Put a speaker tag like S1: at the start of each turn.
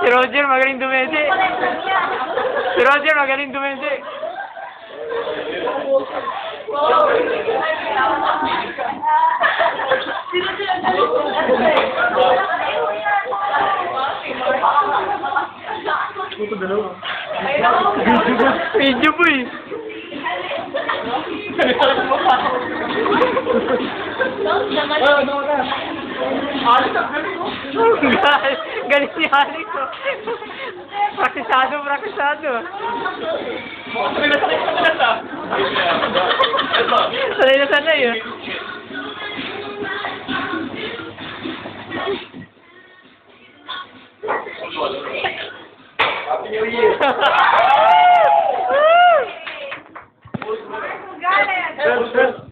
S1: si Roger magaling dumete. Si Roger magaling dumete. Dumede. Video po eh. Gal- Galing si Alex. oh. Praktisado, praktisado. Sanay na sanay eh.
S2: Galit!